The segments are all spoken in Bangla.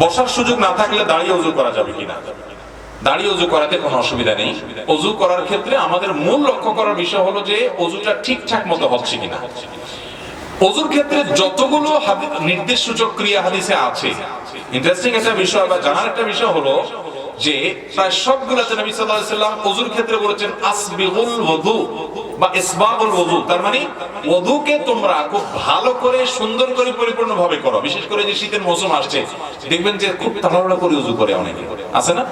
বসার সুযোগ না থাকলে দাঁড়িয়ে উজু করা যাবে কিনা? দাঁড়িয়ে উজু করাতে কোনো অসুবিধা নেই। অজু করার ক্ষেত্রে আমাদের মূল লক্ষ্য করার বিষয় হলো যে অজুটা ঠিকঠাক মতো হচ্ছে কিনা। অজুর ক্ষেত্রে যতগুলো নির্দেশ সূচক ক্রিয়া হাদিসে আছে। ইন্টারেস্টিং একটা বিষয় বা জানার একটা বিষয় হলো যে প্রায় সবগুলোতে নবী সাল্লাল্লাহু আলাইহি সাল্লাম অজুর ক্ষেত্রে বলেছেন আসবিগুল ওযু বা ইসবাগুল ওযু তার মানে ওযুকে তোমরা খুব ভালো করে, সুন্দর করে পরিপূর্ণ ভাবে করো। বিশেষ করে যে শীতের মৌসুম আসছে, দেখবেন যে খুব তাড়াহুড়া করে উজু করে অনেকে। আছে না?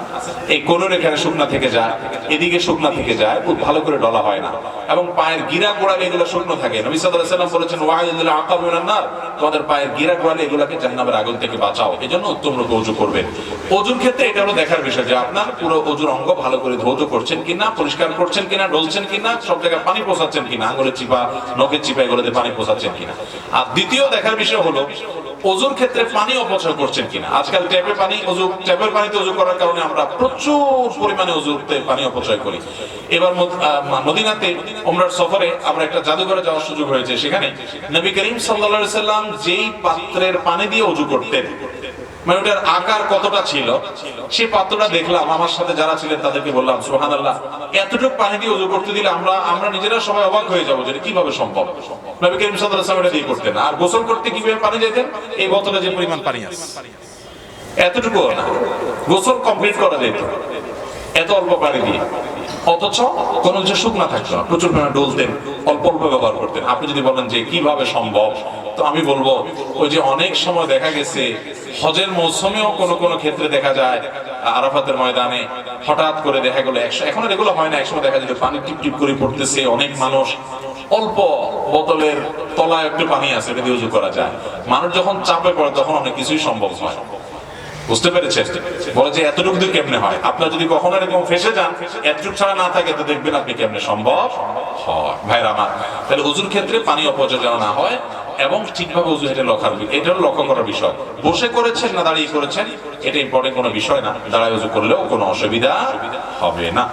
এই কোনের এখানে শুকনা থেকে যায়, এদিকে শুকনা থেকে যায়, খুব ভালো করে ডলা হয় না। এবং পায়ের গিরা গোড়ালে এগুলো শুকনো থাকে। নবী সাল্লাল্লাহু আলাইহি সাল্লাম বলেছেন ওয়াইদুল আকাব মিনান নার তোমাদের পায়ের গিরা গোড়ালে এগুলোকে জাহান্নামের আগুন থেকে বাঁচাও। এজন্য উত্তম রূপে ওযু করবেন ওযুর ক্ষেত্রে এটা হলো দেখার বিষয়। যে আপনার পুরো অজুর অঙ্গ ভালো করে ধৌত করছেন কিনা, পরিষ্কার করছেন কিনা, ডলছেন কিনা, সব জায়গায় পানি পোষাচ্ছেন কিনা, আঙুলের চিপা, নখের চিপা এগুলোতে পানি পোষাচ্ছেন কিনা। আর দ্বিতীয় দেখার বিষয় হলো ওজুর ক্ষেত্রে পানি অপচয় করছেন কিনা। আজকাল ট্যাপে পানি ওজু ট্যাপের পানিতে ওজু করার কারণে আমরা প্রচুর পরিমাণে ওজুতে পানি অপচয় করি। এবার মদিনাতে ওমরার সফরে আমরা একটা জাদুঘরে যাওয়ার সুযোগ হয়েছে। সেখানে নবী করিম সাল্লাম যেই পাত্রের পানি দিয়ে ওজু করতেন মানে ওটার আকার কতটা ছিল, সেই পাত্রটা দেখলাম, আমার সাথে যারা ছিলেন তাদেরকে বললাম সুহান আল্লাহ এতটুকু পানি দিয়ে ওজু করতে দিলে আমরা আমরা নিজেরা সবাই অবাক হয়ে যাব যে কীভাবে সম্ভব? নবী করিম সাল্লাম এটা দিয়ে করতেন। আর গোসল করতে কীভাবে পানি যেতেন এই বোতলে যে পরিমাণ পানি আছে। এতটুকু গোসল কমপ্লিট করা যেত। এত অল্প পানি দিয়ে। অথচ কোন কিছু শুকনা থাকতো না। প্রচুর পরিমাণে ডলতেন অল্প অল্প ব্যবহার করতেন। আপনি যদি বলেন যে কীভাবে সম্ভব, তো আমি বলব, ওই যে অনেক সময় দেখা গেছে, হজের মৌসুমেও কোনো কোনো ক্ষেত্রে দেখা যায়, আরাফাতের ময়দানে হঠাৎ করে দেখা গেলো, একশো এখন এগুলো হয় না, একসময় দেখা যেত পানি টিপ টিপ করে পড়তেছে, অনেক মানুষ অল্প বোতলের তলায় একটু পানি আছে, এটা দিয়ে উজু করা যায়। মানুষ যখন চাপে পড়ে, তখন অনেক কিছুই সম্ভব হয়। বুঝতে পেরেছেন? বলে যে এতটুকু দিয়ে কেমনে হয়? আপনার যদি কখনো এরকম ফেসে যান এতটুক ছাড়া না থাকে, তো দেখবেন আপনি কেমনে সম্ভব হয়। ভাই আমার, তাহলে উজুর ক্ষেত্রে পানি অপচয় যেন না হয় এবং ঠিকভাবে উজু হেঁটে লক্ষার এটা লক্ষ্য করার বিষয়। বসে করেছেন না দাঁড়িয়ে করেছেন, এটা ইম্পর্টেন্ট কোনো বিষয় না। দাঁড়ায় উজু করলেও কোনো অসুবিধা হবে না।